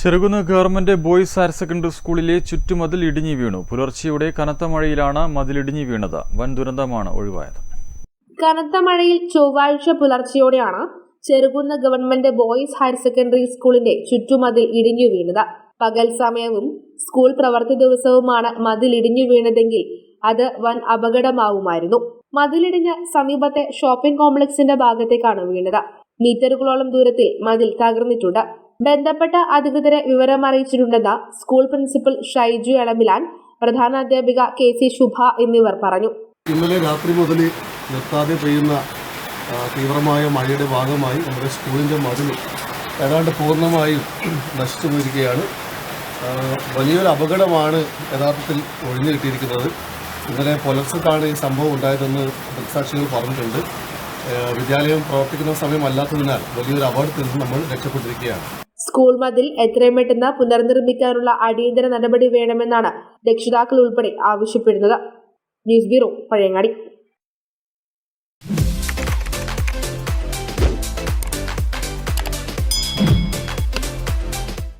Cherukunnu government boys higher secondary സ്കൂളിലെ ചുറ്റുമതിൽ ഇടിഞ്ഞു വീണു. പുലർച്ചെയുടെ കനത്ത മഴയിലാണ് മതിലിടിഞ്ഞു വീണത്. വൻ ദുരന്തമാണ് ഒഴിവായത്. കനത്ത മഴയിൽ ചൊവ്വാഴ്ച പുലർച്ചെയോടെയാണ് Cherukunnu government boys higher secondary സ്കൂളിന്റെ ചുറ്റുമതിൽ ഇടിഞ്ഞു വീണത്. പകൽ സമയവും സ്കൂൾ പ്രവർത്തി ദിവസവുമാണ് മതിൽ ഇടിഞ്ഞു വീണതെങ്കിൽ അത് വൻ അപകടമാവുമായിരുന്നു. മതിലിടിഞ്ഞ് സമീപത്തെ ഷോപ്പിംഗ് കോംപ്ലക്സിന്റെ ഭാഗത്തേക്കാണ് വീണത്. മീറ്ററുകളോളം ദൂരത്തിൽ മതിൽ തകർന്നിട്ടുണ്ട്. ബന്ധപ്പെട്ട അധികൃതരെ വിവരം അറിയിച്ചിട്ടുണ്ടെന്ന് സ്കൂൾ പ്രിൻസിപ്പൽ ഷൈജു എളമിലാൻ പ്രധാനാധ്യാപിക കെ സി ശുഭ എന്നിവർ പറഞ്ഞു. ഇന്നലെ രാത്രി മുതൽ നിർത്താതെ പെയ്യുന്ന തീവ്രമായ മഴയുടെ ഭാഗമായി നമ്മുടെ സ്കൂളിന്റെ മതിൽ ഏതാണ്ട് പൂർണമായും നശിച്ചു പോയിരിക്കുകയാണ്. വലിയൊരു അപകടമാണ് യഥാർത്ഥത്തിൽ ഒഴിഞ്ഞു കിട്ടിയിരിക്കുന്നത്. ഇന്നലെ പുലർച്ചക്കാണ് ഈ സംഭവം ഉണ്ടായതെന്ന് ദൃക്സാക്ഷികൾ പറഞ്ഞിട്ടുണ്ട്. വിദ്യാലയം പ്രവർത്തിക്കുന്ന സമയമല്ലാത്തതിനാൽ വലിയൊരു അപകടത്തിൽ നിന്ന് നമ്മൾ രക്ഷപ്പെട്ടിരിക്കുകയാണ്. സ്കൂൾ മതിൽ എത്രയും പെട്ടെന്ന് പുനർനിർമ്മിക്കാനുള്ള അടിയന്തര നടപടി വേണമെന്നാണ് രക്ഷിതാക്കൾ ഉൾപ്പെടെ ആവശ്യപ്പെടുന്നത്. News bureau Pazhayangadi.